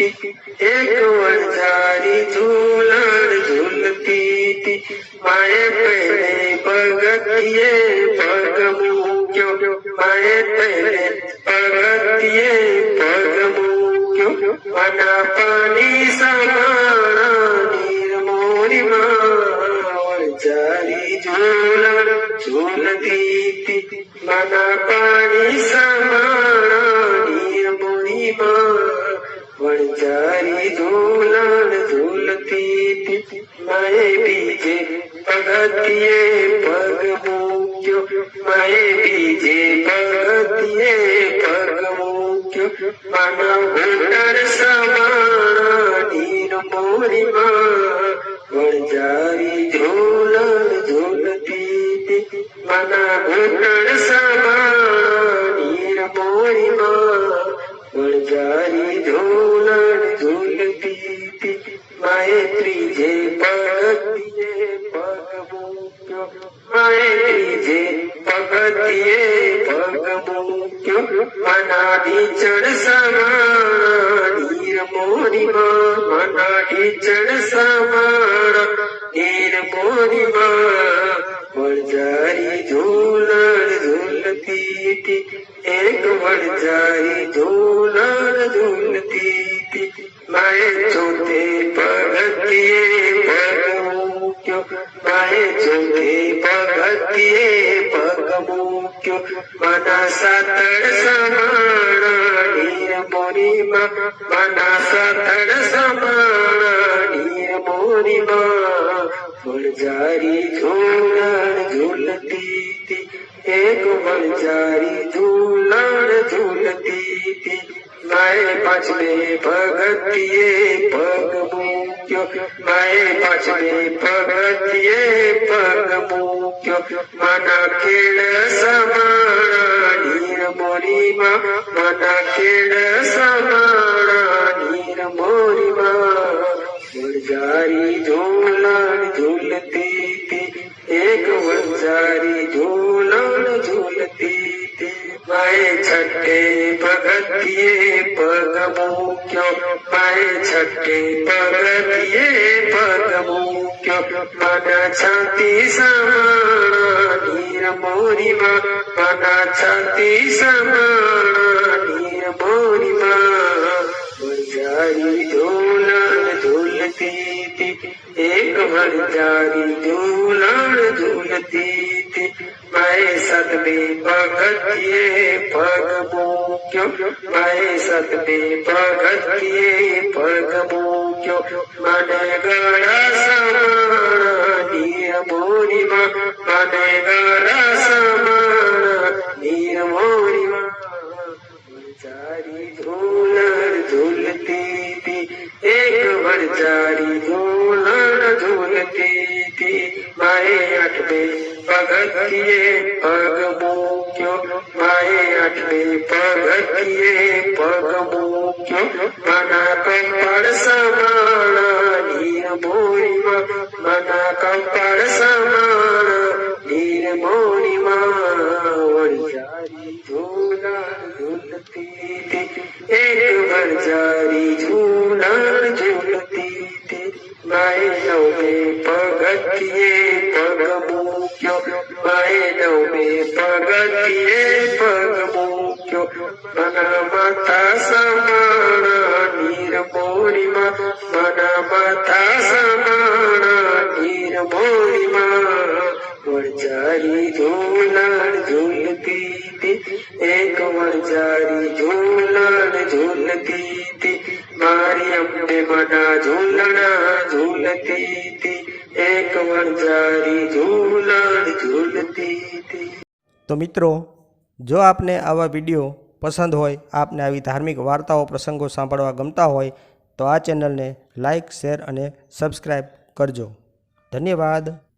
एक वंजारी झूलन झूलती थी माए पहले भगतिये भग मुक्यो माए पहले भगतिये भग मुक्यो मना पानी सगाना निर्मोरी माँ वंजारी झूलन झूलती थी मना पानी समाना निर्मोरी माँ वणजारी धूलान धूलती मैं बीजे भगतिये पग मुक्यो मैं बीजे भगतिये पग मुक्यो मन होटर समाना नीर मोरी माँ वणजारी धूलान धूलती मन होटर समाना नीर मोरी माँ জানি ধুলার ধুল দিতে মায়েত্রী যে পাগত দিয়ে পাগমুখ মায়েত্রী যে পাগত দিয়ে পাগমুখ অনাদি চড় সামা নীর মোরিমা অনাদি চড় সামা নীর মোরিমা জানি ধুলার ধুল দিতে बढ़ जाई झूलती मैं झूठे पढ़तिए भगवू मैं क्यों मना सतर समाना बोरी माँ, मना सतर समाना बोरी माँ। जारी झूलन झूलती एक बल जारी झूल मैं पछले भगतिये भगमुख्य। मैं पछले भगतिये भगमुख्य। मन खेल समाना नीर मोरिमा मन खेल समाना नीर मोरिमा गुलजारी झूला झूलती थी। एक गुलजारी झूला झूलती पाए छठे भगतिए पदमू क्यों पाए छठे भगतिए पदमू क्यों मन छाती समाना नीर मोरी माँ मन छाती समाना मोरी माँ झूलन झूलती थी एक भंजारी झूलन झूलती मैं सत में भगत किए भगवो क्यों? मैं सत में भगत किए भगवो क्यों? मन गण समान नीर मोरी मन गण समान नीर मोरी चारी धूल झूलती थी। एक भर चारी धूल झूलती थी। मैं अटबे भगत किए पग मुख्यो भाई अटले भगत किए पग मुख्यो बना कंपड़ समाना नीर मोरिमा बना कंपड़ समाना नीर मोरिमा झूला झूलती एक भरजारी झूला झूलती थी सौ में भगत प्रगतिये परमोक्यो भगवता समाना निर्मोरिमा भगवता समाना निर्मोरिमा વણજારી ઝૂલણ ઝૂલતી એક વણજારી ઝૂલણ ઝૂલતી મારી અંબે મના ઝૂલણા ઝૂલતી એક વણજારી ઝૂલણ ઝૂલતી તો. મિત્રો, જો આપને આવા વીડિયો પસંદ હોય, આપને આવી ધાર્મિક વાર્તાઓ, પ્રસંગો સાંભળવા ગમતા હોય, તો આ ચેનલને લાઇક શેર અને સબસ્ક્રાઈબ કરજો. ધન્યવાદ.